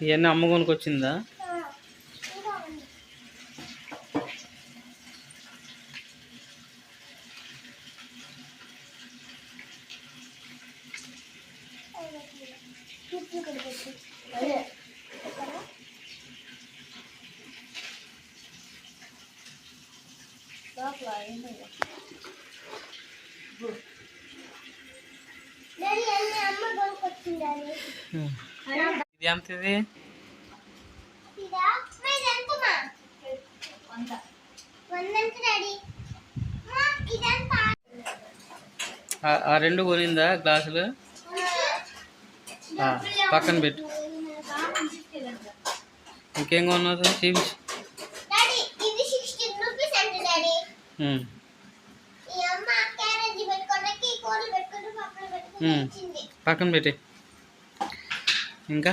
ఇవన్నీ అమ్ముకోనికి వచ్చిందా ఎంత ఆ రెండు కొనిందా గ్లాసులు? పక్కన పెట్టు. ఇంకేం కొన్నావు? చూపించు పక్కన పెట్టి. ఇంకా?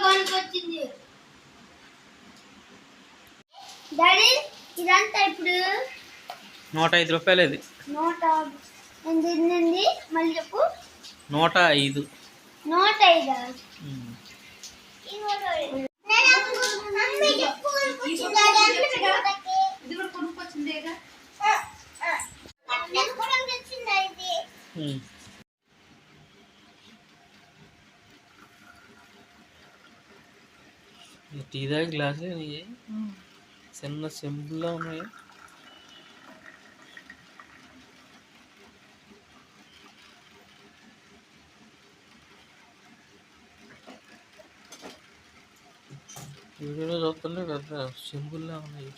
గోనుకొచ్చింది ఇదంతా ఇప్పుడు నూట ఐదు రూపాయలు ఇది నూట ఎంతండి మళ్ళీ చెప్పు. నూట ఐదు. నూట ఐదు? ఇది టీ తాగే గ్లాస్ ఉన్నాయి చిన్న సింపుల్గా ఉన్నాయి. వీడియోలో చూస్తుంటే కదా సింపుల్గా ఉన్నాయి.